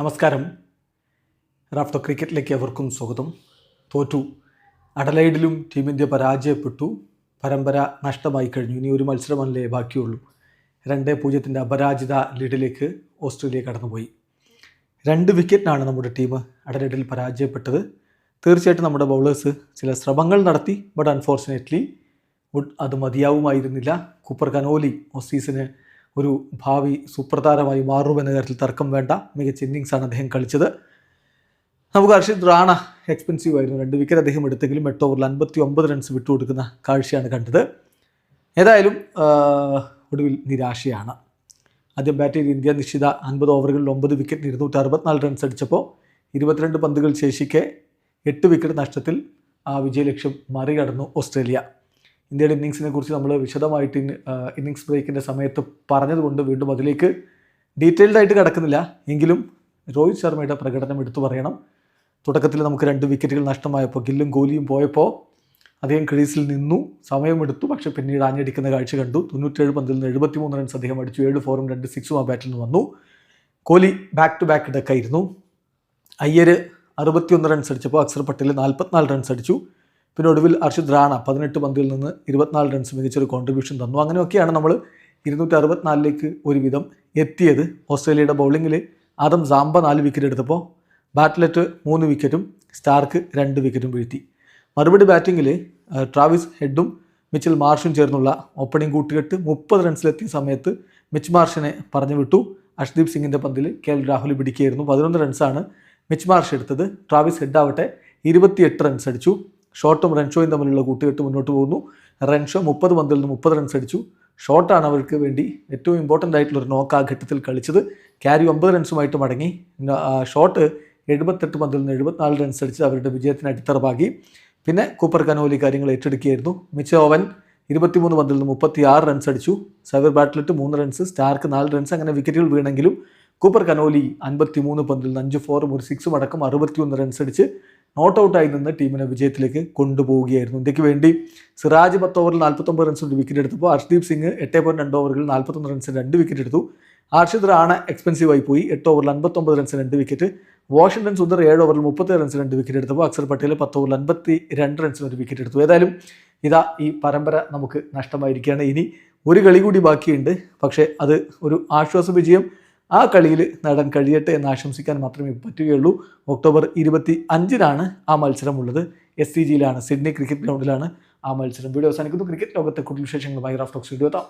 നമസ്കാരം. റാഫ്റ്റോ ക്രിക്കറ്റിലേക്ക് അവർക്കും സ്വാഗതം. തോറ്റു. അഡലൈഡിലും ടീം ഇന്ത്യ പരാജയപ്പെട്ടു. പരമ്പര നഷ്ടമായി കഴിഞ്ഞു. ഇനി ഒരു മത്സരമല്ലേ ബാക്കിയുള്ളൂ. രണ്ട് പൂജ്യത്തിന്റെ അപരാജിത ലീഡിലേക്ക് ഓസ്ട്രേലിയ കടന്നുപോയി. രണ്ട് വിക്കറ്റിനാണ് നമ്മുടെ ടീം അഡലൈഡിൽ പരാജയപ്പെട്ടത്. തീർച്ചയായിട്ടും നമ്മുടെ ബൗളേഴ്സ് ചില ശ്രമങ്ങൾ നടത്തി ബട്ട് അൺഫോർച്ചുനേറ്റ്ലി അത് മതിയാവുമായിരുന്നില്ല. കൂപ്പർ കനോലി ഓസീസിന് ഒരു ഭാവി സുപ്രധാനമായി മാറുമെന്ന കാര്യത്തിൽ തർക്കം വേണ്ട. മികച്ച ഇന്നിങ്സാണ് അദ്ദേഹം കളിച്ചത്. നമുക്ക് ഹർഷിത് റാണ എക്സ്പെൻസീവ് ആയിരുന്നു. രണ്ട് വിക്കറ്റ് അദ്ദേഹം എടുത്തെങ്കിലും എട്ട് ഓവറിൽ അൻപത്തി ഒമ്പത് റൺസ് വിട്ടുകൊടുക്കുന്ന കാഴ്ചയാണ് കണ്ടത്. ഏതായാലും ഒടുവിൽ നിരാശയാണ്. ആദ്യം ബാറ്റ് ചെയ്ത് ഇന്ത്യ നിശ്ചിത അൻപത് ഓവറുകളിൽ ഒമ്പത് വിക്കറ്റ് ഇരുന്നൂറ്റി അറുപത്തിനാല് റൺസ് അടിച്ചപ്പോൾ ഇരുപത്തിരണ്ട് പന്തുകൾ ശേഷിക്കെ എട്ട് വിക്കറ്റ് നഷ്ടത്തിൽ ആ വിജയലക്ഷ്യം മറികടന്നു ഓസ്ട്രേലിയ. ഇന്ത്യയുടെ ഇന്നിങ്സിനെ കുറിച്ച് നമ്മൾ വിശദമായിട്ട് ഇന്നിങ്സ് ബ്രേക്കിന്റെ സമയത്ത് പറഞ്ഞതുകൊണ്ട് വീണ്ടും അതിലേക്ക് ഡീറ്റെയിൽഡ് ആയിട്ട് കിടക്കുന്നില്ല. എങ്കിലും രോഹിത് ശർമ്മയുടെ പ്രകടനം എടുത്തു പറയണം. തുടക്കത്തിൽ നമുക്ക് രണ്ട് വിക്കറ്റുകൾ നഷ്ടമായപ്പോൾ ഗില്ലും കോഹ്ലിയും പോയപ്പോൾ അദ്ദേഹം ക്രീസിൽ നിന്നു സമയമെടുത്തു. പക്ഷേ പിന്നീട് ആഞ്ഞടിക്കുന്ന കാഴ്ച കണ്ടു. തൊണ്ണൂറ്റേഴ് പന്തിൽ നിന്ന് എഴുപത്തി മൂന്ന് റൺസ് അദ്ദേഹം അടിച്ചു. ഏഴ് ഫോറും രണ്ട് സിക്സും ആ ബാറ്റിൽ നിന്ന് വന്നു. കോഹ്ലി ബാക്ക് ടു ബാക്ക് ഡെക്കായിരുന്നു അയ്യർ അറുപത്തിയൊന്ന് റൺസ് അടിച്ചപ്പോൾ അക്സർ പട്ടേൽ നാൽപ്പത്തിനാല് റൺസ് അടിച്ചു. പിന്നെ ഒടുവിൽ അർഷിദ് റാണ പതിനെട്ട് പന്തിൽ നിന്ന് ഇരുപത്തിനാല് റൺസ് മികച്ചൊരു കോൺട്രിബ്യൂഷൻ തന്നു. അങ്ങനെയൊക്കെയാണ് നമ്മൾ ഇരുന്നൂറ്റി അറുപത്തിനാലിലേക്ക് ഒരുവിധം എത്തിയത്. ഓസ്ട്രേലിയയുടെ ബൗളിങ്ങിൽ ആദം സാംബ നാല് വിക്കറ്റ് എടുത്തപ്പോൾ ബാറ്റ്ലറ്റ് മൂന്ന് വിക്കറ്റും സ്റ്റാർക്ക് രണ്ട് വിക്കറ്റും വീഴ്ത്തി. മറുപടി ബാറ്റിങ്ങിൽ ട്രാവിസ് ഹെഡും മിച്ചൽ മാർഷും ചേർന്നുള്ള ഓപ്പണിംഗ് കൂട്ടുകെട്ട് മുപ്പത് റൺസിലെത്തിയ സമയത്ത് മിച്ച് മാർഷിനെ പറഞ്ഞു വിട്ടു. അഷ്ദീപ് സിംഗിന്റെ പന്തിൽ കെ എൽ രാഹുൽ പിടിക്കുകയായിരുന്നു. പതിനൊന്ന് റൺസാണ് മിച്ച് മാർഷ് എടുത്തത്. ട്രാവിസ് ഹെഡ് ആവട്ടെ ഇരുപത്തിയെട്ട് റൺസ് അടിച്ചു. ഷോട്ടും റൺഷോയും തമ്മിലുള്ള കൂട്ടുകെട്ട് മുന്നോട്ട് പോകുന്നു. റൺഷോ മുപ്പത് പന്തിൽ നിന്ന് മുപ്പത് റൺസ് അടിച്ചു. ഷോട്ടാണ് അവർക്ക് വേണ്ടി ഏറ്റവും ഇമ്പോർട്ടന്റ് ആയിട്ടുള്ള ഒരു നോക്ക് ആ ഘട്ടത്തിൽ കളിച്ചത്. ക്യാരി ഒമ്പത് റൺസുമായിട്ട് മടങ്ങി. ഷോർട്ട് ഷോട്ട് എഴുപത്തെട്ട് പന്തിൽ നിന്ന് എഴുപത്തിനാല് റൺസ് അടിച്ച് അവരുടെ വിജയത്തിന് അടിത്തറവാകി പിന്നെ കൂപ്പർ കനോലി കാര്യങ്ങൾ ഏറ്റെടുക്കുകയായിരുന്നു. മിച്ച ഓവൻ ഇരുപത്തിമൂന്ന് പന്തിൽ നിന്ന് മുപ്പത്തി ആറ് റൺസ് അടിച്ചു. സൈബർ ബാറ്റ്ലറ്റ് മൂന്ന് റൺസ് സ്റ്റാർക്ക് നാല് റൺസ് അങ്ങനെ വിക്കറ്റുകൾ വീണെങ്കിലും കൂപ്പർ കനോലി അൻപത്തി മൂന്ന് പന്തിൽ നിന്ന് അഞ്ച് ഫോറും ഒരു സിക്സും അടക്കം അറുപത്തിയൊന്ന് റൺസ് അടിച്ച് നോട്ട് ഔട്ടായി നിന്ന് ടീമിനെ വിജയത്തിലേക്ക് കൊണ്ടുപോവുകയായിരുന്നു. ഇന്ത്യയ്ക്ക് വേണ്ടി സിറാജ് പത്ത് ഓവറിൽ നാൽപ്പത്തൊമ്പത് റൺസ് ഒരു വിക്കറ്റ് എടുത്തപ്പോൾ ഹർഷ്ദീപ് സിംഗ് എട്ട് പോയിന്റ് രണ്ട് ഓവറുകളിൽ നാൽപ്പത്തൊന്ന് റൺസിന് രണ്ട് വിക്കറ്റ് എടുത്തു. ഹർഷിത് റാണ എക്സ്പെൻസീവ് ആയി പോയി. എട്ട് ഓവറിൽ അൻപത്തൊമ്പത് റൺസിന് രണ്ട് വിക്കറ്റ് വാഷിംഗ്ടൺ സുന്ദർ ഏഴ് ഓവറിൽ മുപ്പത്തി റൺസിന് രണ്ട് വിക്കറ്റ് എടുത്തപ്പോൾ അക്സർ പട്ടേൽ പത്ത് ഓവറിൽ അൻപത്തി രണ്ട് റൺസിന് ഒരു വിക്കറ്റ് എടുത്തു. ഏതായാലും ഇതാ ഈ പരമ്പര നമുക്ക് നഷ്ടമായിരിക്കുകയാണ്. ഇനി ഒരു കളി കൂടി ബാക്കിയുണ്ട്. പക്ഷേ അത് ഒരു ആശ്വാസ വിജയം. ആ കളിയിൽ നേടാൻ കഴിയട്ടെ എന്ന് ആശംസിക്കാൻ മാത്രമേ പറ്റുകയുള്ളൂ. ഒക്ടോബർ ഇരുപത്തി അഞ്ചിനാണ് ആ മത്സരമുള്ളത്. എസ് സി ജിയിലാണ് സിഡ്നി ക്രിക്കറ്റ് ഗ്രൗണ്ടിലാണ് ആ മത്സരം. വീഡിയോ അവസാനിക്കുന്നു. ക്രിക്കറ്റ് ലോകത്തെ കൂടുതൽ വിശേഷങ്ങളുമായി റാഫ്റ്റോക്സ് വീഡിയോ എത്താം.